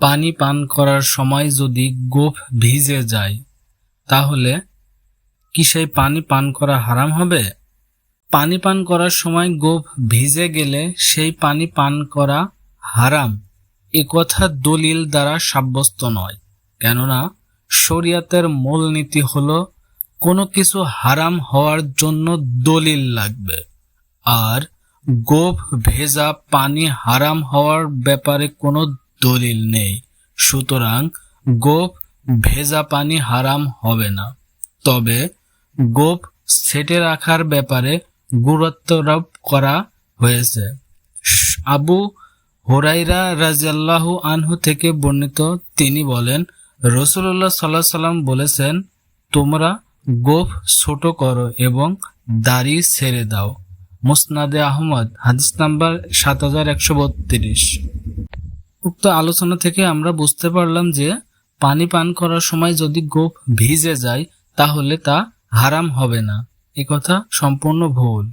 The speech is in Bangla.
পানি পান করার সময় যদি গোফ ভিজে যায়, তাহলে কি সেই পানি পান করা হারাম হবে? পানি পান করার সময় গোফ ভিজে গেলে সেই পানি পান করা হারাম। এ কথা দলিল দ্বারা সাব্যস্ত নয়। কেননা, শরিয়াতের মূলনীতি হলো, কোনো কিছু হারাম হওয়ার জন্য দলিল লাগবে। আর গোফ ভেজা পানি হারাম হওয়ার ব্যাপারে কোনো দলিল নেই। সুতরাং গোপ ভেজা পানি হারাম হবে না। তবে গোপ সেটে রাখার ব্যাপারে গুরুত্বারোপ করা হয়েছে। আবু হোরাইরা রাজিয়াল্লাহু আনহু থেকে বর্ণিত তিনি বলেন রসুল্লাহ সাল্লাহ সাল্লাম বলেছেন, তোমরা গোফ ছোট করো এবং দাড়ি ছেড়ে দাও। মুসনাদে আহমদ, হাদিস নাম্বার সাত হাজার একশো বত্রিশ। উক্ত আলোচনা থেকে আমরা বুঝতে পারলাম যে পানি পান করার সময় যদি গোপ ভিজে যায়, তাহলে তা হারাম হবে না। কথা সম্পূর্ণ ভুল।